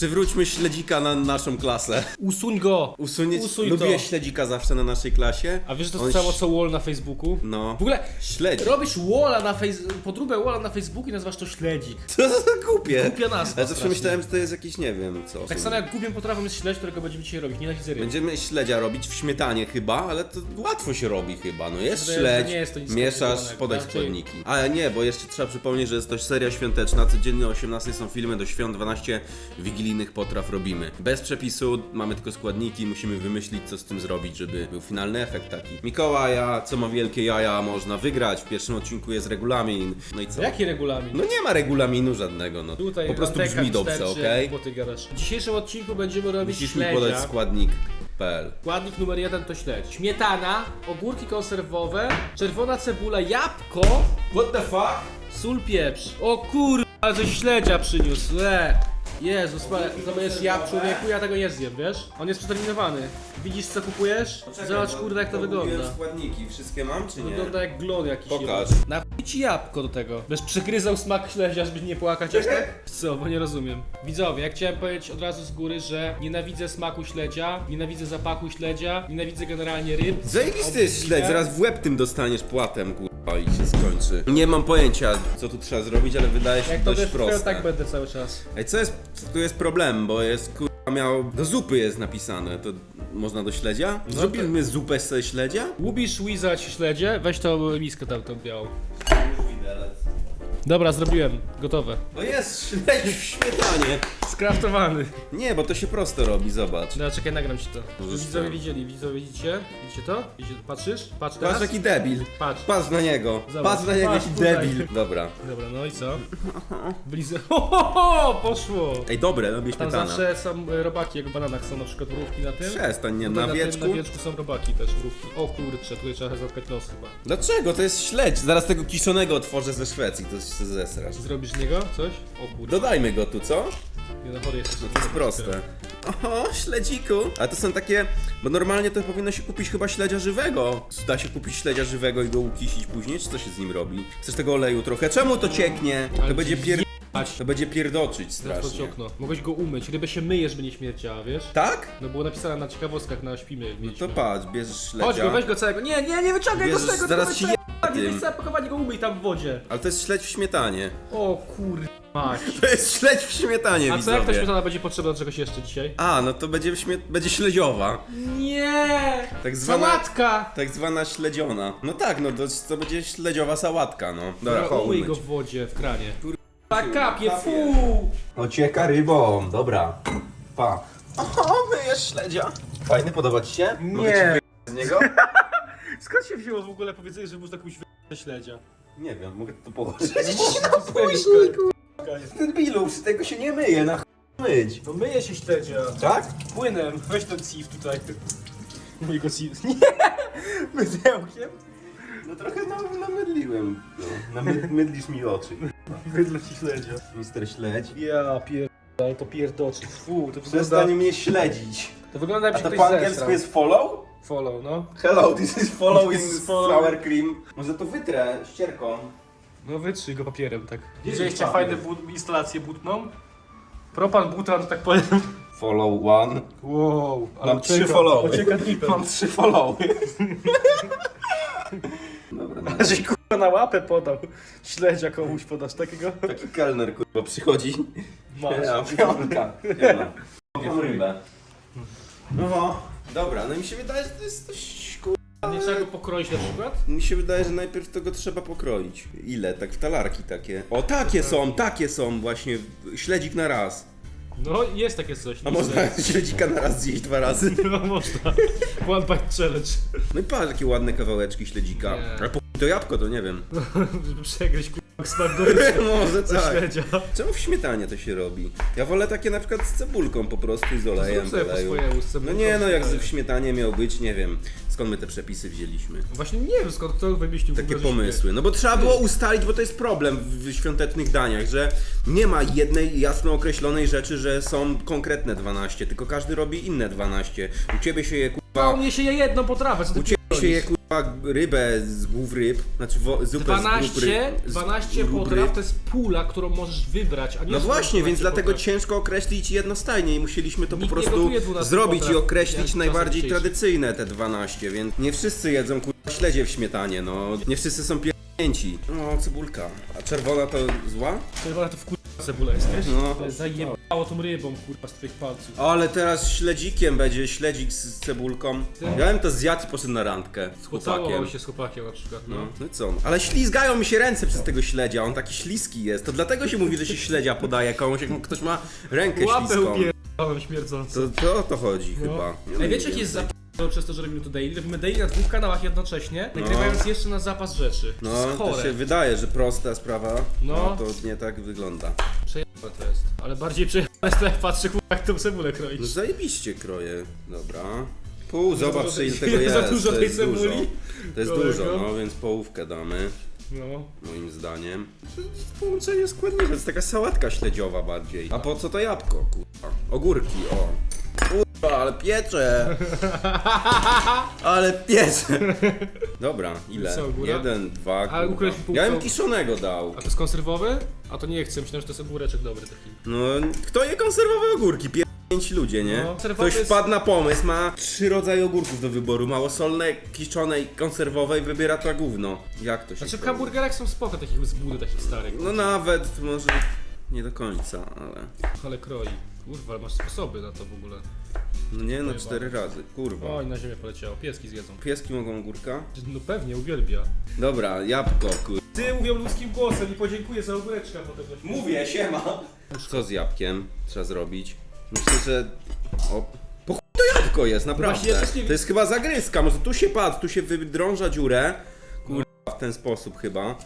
Przywróćmy śledzika na naszą klasę. Usuń go! Usunieć. Usuń Lubiłeś to. śledzika zawsze na naszej klasie? A wiesz, że to On ś- co wall na Facebooku? No. W ogóle Śledź. robisz walla na Facebooku, podróbę walla na Facebooku i nazywasz to śledzik. Co za głupie. Głupia nazwa Ale to strasznie. myślałem, że to jest jakiś, nie wiem, co. Tak samo jak głupią potrawą jest śledź, którego będziemy dzisiaj robić. Nienawidzę ryb. Będziemy śledzia robić w śmietanie chyba, ale to łatwo się robi chyba. No jest Wydaje mi się, że śledź, nie jest to nic mieszasz, podaj Raczej- składniki. Ale nie, bo jeszcze trzeba przypomnieć, że jest to seria świąteczna. Codziennie o 18 są filmy, do świąt 12 wigilijnych potraw robimy. Bez przepisu, mamy tylko składniki, musimy wymyślić co z tym zrobić, żeby był finalny efekt taki. Mikołaja, co ma wielkie jaja, można wygrać. W pierwszym odcinku jest regulamin. No i co? Jaki regulamin? No nie ma regulaminu żadnego, no. Tutaj po prostu Anteka brzmi dobrze, wystarczy, okej? Bo ty gadasz. W dzisiejszym odcinku będziemy robić Musisz mi śledzia. podać składnik.pl Składnik numer jeden to śledź. Śmietana, ogórki konserwowe, czerwona cebula, jabłko, What the fuck? sól, pieprz. O kur... ale śledzia przyniósł. Le. Jezus, zamiast jab człowieku, ja tego nie zjem, wiesz? On jest przeterminowany. Widzisz co kupujesz? Zobacz kurde jak to wygląda. składniki, wszystkie mam czy nie? Wygląda jak glon jakiś. Pokaż. Na chuj ci jabłko do tego. Będziesz przegryzał smak śledzia, żeby nie płakać aż tak? Co, bo nie rozumiem. Widzowie, ja chciałem powiedzieć od razu z góry, że nienawidzę smaku śledzia, nienawidzę zapachu śledzia, nienawidzę generalnie ryb. Zajebisty jest śledź, zaraz w łeb tym dostaniesz płatem, kurwa, i się skończy. Nie mam pojęcia, co tu trzeba zrobić, ale wydaje się Jak to dość wiesz, to proste. tak będę cały czas. Ej, co jest, tu jest problem, bo jest, kurwa, miał, do zupy jest napisane, to można do śledzia? No Zrobimy zupę ze śledzia? Lubisz łizać śledzie? Weź tą miskę tam, tą białą. Dobra, zrobiłem. Gotowe. No jest śledź w śmietanie. Skraftowany. Nie, bo to się prosto robi, zobacz. No czekaj, nagram ci to. Możesz Widzowie widzieli, widzowie widzicie? Widzicie to? Widzicie, patrzysz? Patrz teraz? Patrz jaki debil. Patrz. Patrz na niego. Zobacz. Patrz na niego, Patrz jaki tutaj. debil. Dobra. Dobra, no i co? Blizę. Ho, ho, ho, poszło! Ej, dobre, robię Tam śmietana. zawsze są e, robaki, jak w bananach są na przykład mrówki na tym. Przestań, nie, Tutaj na tym- wieczku. Na wieczku są robaki też, mrówki. O kurczę, tutaj trzeba zatkać nos chyba. Dlaczego? To jest śledź. Zaraz tego kiszonego otworzę ze Szwecji, to się zesrasz. Zrobisz z niego coś? O kurczę, Dodajmy go tu, co? Nie no chory jesteś. No to jest proste. Oho, śledziku. Ale to są takie, bo normalnie to powinno się kupić chyba śledzia żywego. Da się kupić śledzia żywego i go ukisić później, czy co się z nim robi? Chcesz tego oleju trochę? Czemu to cieknie? Ale To będzie ci pier... To będzie pierdoczyć Strasznie. strasznie. okno. Mogłeś go umyć, rybę się myje, żeby nie śmierciała, wiesz? Tak? No było napisane na ciekawostkach na śpimy, No to patrz, bierzesz śledzia. Chodź go, weź go całego. Nie, nie, nie wyciągaj go z Bierzesz- tego, zaraz tylko ci je- Nie tym. weź całe pakowanie go umyj tam w wodzie. Ale to jest śledź w śmietanie. O kur... To jest śledź w śmietanie, A co widzowie. jak ta śmietana będzie potrzebna do czegoś jeszcze dzisiaj? A, no to będzie, śmie... będzie śledziowa. Nie! Tak zwana... Sałatka! Tak zwana śledziona. No tak, no to, to będzie śledziowa sałatka, no. Dobra, Dobra, umyj go w wodzie, w kranie. Kur- Tak kapie, kapie. fu! Ocieka rybą, dobra. Pa. Oho, myjesz śledzia. Fajny, podoba ci się? Mogę ci Nie. z niego? Skąd się wzięło w ogóle powiedzenie, że można komuś wy... śledzia? Nie wiem, mogę to położyć. No później, Ten bilu, z tego się nie myje, na ch... myć. No myje się śledzia. Tak? Płynem, weź ten sieve tutaj. Mój go sieve. Nie! Mydełkiem? No trochę na, namydliłem. No, namyd, mydlisz mi oczy. Wydle ci śledzia. Mister Śledź. Ja pier... ale to pierdoczy. Fu, to wygląda... Przestań mnie śledzić. To wygląda A jakby to się po ktoś angielsku zesrał. jest follow? Follow, no. Hello, this is follow in This is follow. sour cream. Może to wytrę ścierką. No wytrzyj go papierem, tak. jest Widzieliście fajne bu- instalację butną? Propan butan, że tak powiem. Follow one. Wow, Mam trzy followy. Mam trzy followy. Dobra, no. Żeś kurwa na łapę podał. Śledzia komuś podasz takiego? Taki kelner kurwa przychodzi. Masz. Ja, piątka. Piona. Mam rybę. No, dobra, no mi się wydaje, że to jest coś kurwa. Nie trzeba go pokroić na przykład? Mi się wydaje, że najpierw tego trzeba pokroić. Ile? Tak w talarki takie. O, takie są, takie są właśnie. Śledzik na raz. No jest takie coś. A można śledzika na raz zjeść dwa razy. No można. One bite challenge. No i patrz, jakie ładne kawałeczki śledzika. Nie. Ale po to jabłko, to nie wiem. Żeby przegryźć kurwa smak Może ze tak. śledzia. Czemu w śmietanie to się robi? Ja wolę takie na przykład z cebulką po prostu i z olejem Zrób sobie po oleju. swojemu z No cebulką, nie, no jak w śmietanie miał być, nie wiem skąd my te przepisy wzięliśmy. Właśnie nie wiem skąd kto wymyślił w Takie ogóle, że pomysły. No bo trzeba było ustalić, bo to jest problem w świątecznych daniach, że nie ma jednej jasno określonej rzeczy, że są konkretne 12, tylko każdy robi inne 12. U ciebie się je No, u kurwa, mnie się je jedną potrawę, co ty u ciebie się je pierdolisz? Rybę z głów ryb, znaczy wo, zupę z głów 12, ryb. z 12 głów potraw ryb. to jest pula, którą możesz wybrać, a nie No właśnie, 12 więc dlatego potraw. ciężko określić jednostajnie i musieliśmy to Nikt po prostu 12 zrobić i potraw, określić najbardziej tradycyjne te 12, więc nie wszyscy jedzą kurwa śledzie w śmietanie, no. Nie wszyscy są pięci. No, cebulka. A czerwona to zła? Czerwona to w kurwa cebula jest, wiesz? No. Zajebało tą rybą, kurwa, z twoich palców. Ale teraz śledzikiem będzie, śledzik z cebulką. Ja bym to zjadł i poszedł na randkę z chłopakiem. Pocałował się z chłopakiem na przykład, no. No, no i co? Ale ślizgają mi się ręce przez tego śledzia, on taki śliski jest. To dlatego się mówi, że się śledzia podaje komuś, jak ktoś ma rękę Łapę śliską. upierdolałem śmierdząco. To, to o to chodzi No. chyba. Nie Ej, wiem, wiecie jak jest więcej. Za przez to, że robimy to daily? Robimy daily na dwóch kanałach jednocześnie, nagrywając jeszcze na zapas rzeczy. to No, to się wydaje, że prosta sprawa, no. No. to nie tak wygląda. Przejebane to jest. Ale bardziej przejebane jest to, jak patrzę, kurwa, jak tą cebulę kroisz. No zajebiście kroję, dobra. Pół, zobacz dużo ile tej- tego jest, za dużo to tej jest dużo. cebuli? To jest Kolego? dużo, no więc połówkę damy, No. moim zdaniem. To jest połączenie składników, to jest taka sałatka śledziowa bardziej. A po co to jabłko, kurwa? Ogórki, o. ale piecze! Ale piecze! Dobra, ile? Co, góra? Jeden, dwa, A kurwa. ukryć pół- Ja bym kiszonego dał. A to jest konserwowy? A to nie chcę, myślałem, że to jest ogóreczek dobry taki. No, kto je konserwowe ogórki? Pięć ludzie, nie? No, konserwowe Ktoś jest- wpadł na pomysł, ma trzy rodzaje ogórków do wyboru. Małosolne, kiszone i konserwowe i wybiera to gówno. Jak to się Znaczy w robi? hamburgerach są spoko takich z budy takich starych. No nawet, może nie do końca, ale... Ale kroi. Kurwa, masz sposoby na to w ogóle. No nie, no Pojebane. cztery razy, kurwa. Oj, na ziemię poleciało. Pieski zjedzą. Pieski mogą ogórka? No pewnie, uwielbia. Dobra, jabłko, kur... Ty mówią ludzkim głosem i podziękuję za ogóreczka potem. siema! Co z jabłkiem trzeba zrobić? Myślę, że... O... Po chuj to jabłko jest, naprawdę. Właśnie ja też nie- To jest chyba zagryzka, może tu się padł, tu się wydrąża dziurę. Kurwa, w ten sposób chyba.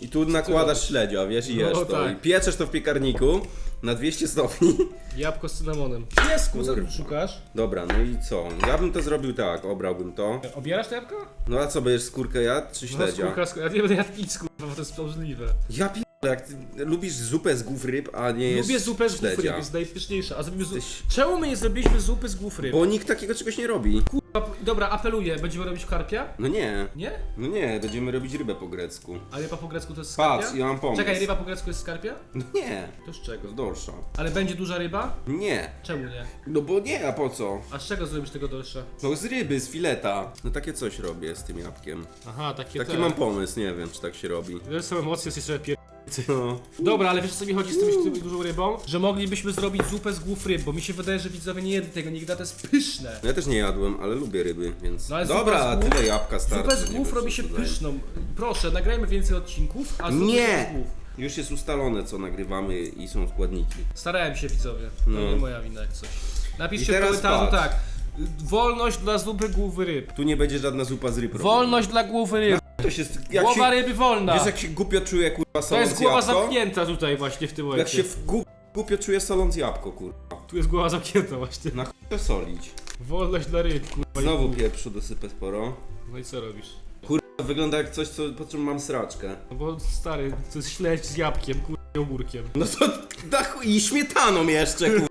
I tu nakładasz śledzia, wiesz, i No jesz to. tak. I pieczesz to w piekarniku na 200 stopni. Jabłko z cynamonem. Piesku, co Kurwa. szukasz? Dobra, no i co? Ja bym to zrobił tak, obrałbym to. Obierasz to jabłko? No a co, będziesz skórkę jadł, czy No, śledzia? skórka, skórka. Ja nie będę jadł nic, kurwa, bo to jest obrzydliwe. Ja pierdolę, jak ty lubisz zupę z głów ryb, a nie jest Lubię zupę z głów ryb, śledzia. jest najpyszniejsza. A zrobimy zu... Jesteś- Czemu my nie zrobiliśmy zupy z głów ryb? Bo nikt takiego czegoś nie robi. Kurwa, Dobra, apeluję, będziemy robić karpia? No nie, Nie? no nie, będziemy robić rybę po grecku. A ryba po grecku to jest skarpia? Patrz, ja mam pomysł. Czekaj, ryba po grecku jest skarpia? No nie, To z czego? z dorsza. Ale będzie duża ryba? Nie, Czemu nie? no bo nie, a po co? A z czego zrobisz tego dorsza? No z ryby, z fileta. No takie coś robię z tym jabłkiem. Aha, takie Taki te. mam pomysł, nie wiem czy tak się robi. Wiesz, są emocje, jest jeszcze pier... No. Dobra, ale wiesz co mi chodzi z tym, z tym dużą rybą? Że moglibyśmy zrobić zupę z głów ryb, bo mi się wydaje, że widzowie nie jedli tego nigdy, a to jest pyszne. No ja też nie jadłem, ale lubię ryby, więc... No ale Dobra, z głów- tyle jabłka starczy. Zupę z nie głów robi się pyszną. Proszę, nagrajmy więcej odcinków, a zupę Nie! z głów. Już jest ustalone co nagrywamy i są składniki. Starałem się widzowie, to No. nie moja wina jak coś. Napiszcie w teraz komentarzu patrz. tak. Wolność dla zupy głowy ryb. Tu nie będzie żadna zupa z ryb robiona. Wolność dla głowy ryb. To się, jak Głowa się, ryby wolna. Wiesz jak się głupio czuje kurwa To soląc jest głowa jabłko? zamknięta tutaj właśnie w tym Jak momencie. się w gu- głupio czuje soląc jabłko kurwa. Tu jest głowa zamknięta właśnie. Na chuj to solić. Wolność dla ryb, kurwa. Znowu pieprzu dosypę sporo. No i co robisz? To wygląda jak coś, co, po czym mam sraczkę. No bo stary, to jest śledź z jabłkiem, kurwa i ogórkiem. No to na chuj, i śmietaną jeszcze kurwa.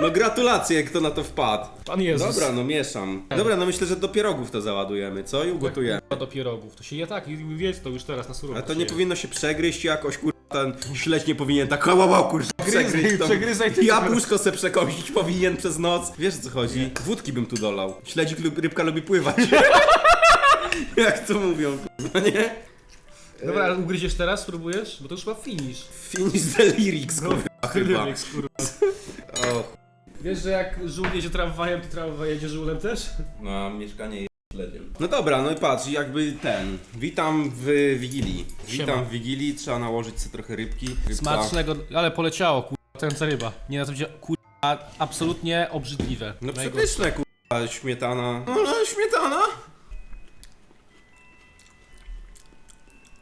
No gratulacje, kto na to wpadł. Pan Jezus. Dobra, no mieszam. Dobra, no myślę, że do pierogów to załadujemy, co? I ugotujemy. Kurwa do pierogów. To się je tak, i wiedz to już teraz na surowo. A to się nie je. powinno się przegryźć jakoś, kurwa, ten śledź nie powinien tak wow, wow, kurwa, przegryźć to. przegryzaj ty. Jabłuszko se przekąsić powinien przez noc. Wiesz o co chodzi? Wódki bym tu dolał. Śledzik lub rybka lubi pływać. Jak to mówią, kurwa, nie? Dobra, ale ugryziesz teraz, spróbujesz? Bo to już chyba finish. Finish the lyrics, kurwa, chyba. Lyrics, kurwa. O, Wiesz, że jak żółł jedzie tramwajem, to tramwaj jedzie żółlem też? no, mieszkanie jest śledziem. No dobra, no i patrz, jakby ten. Witam w Wigilii. Witam Siema. w Wigilii, trzeba nałożyć sobie trochę rybki. Rybka. Smacznego, ale poleciało, kurwa, ten ryba. Nie, na to będzie, kurwa, absolutnie obrzydliwe. No Najgorsze. przepyszne, kurwa, śmietana. No, no śmietana.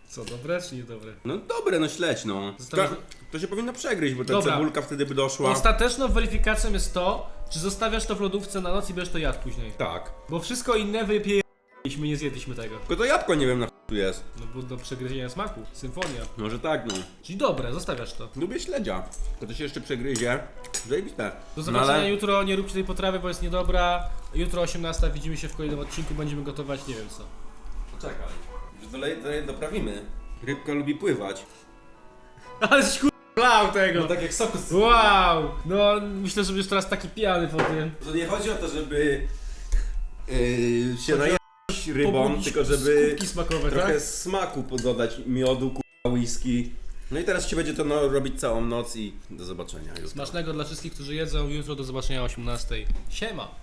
Co, dobre czy niedobre? No dobre, no śledź, no. Zostawiasz- To, to się powinno przegryźć, bo ta Dobra. cebulka wtedy by doszła. Ostateczną weryfikacją jest to, czy zostawiasz to w lodówce na noc i będziesz to jadł później. Tak. Bo wszystko inne wypijeliśmy, nie zjedliśmy tego. Tylko to jabłko nie wiem na tu jest. No bo do przegryzienia smaku. Symfonia. Może tak, no. Czyli dobre, zostawiasz to. Lubię śledzia. To to się jeszcze przegryzie. Zajebiste. Do No zobaczenia ale- jutro, nie róbcie tej potrawy, bo jest niedobra. Jutro 18 widzimy się w kolejnym odcinku, będziemy gotować nie wiem co. Czekaj. Dolej, dolej, doprawimy. Rybka lubi pływać. Ale lał tego! No tak jak soku z... Wow! No, myślę, że już teraz taki pijany po tym. To nie chodzi o to, żeby yy, się najadać rybą, Pobudzić tylko żeby skutki smakowe, trochę tak? smaku dodać miodu, k***a, whisky. No i teraz ci będzie to no, robić całą noc i do zobaczenia jutro. Smacznego dla wszystkich, którzy jedzą. Jutro do zobaczenia o 18. Siema!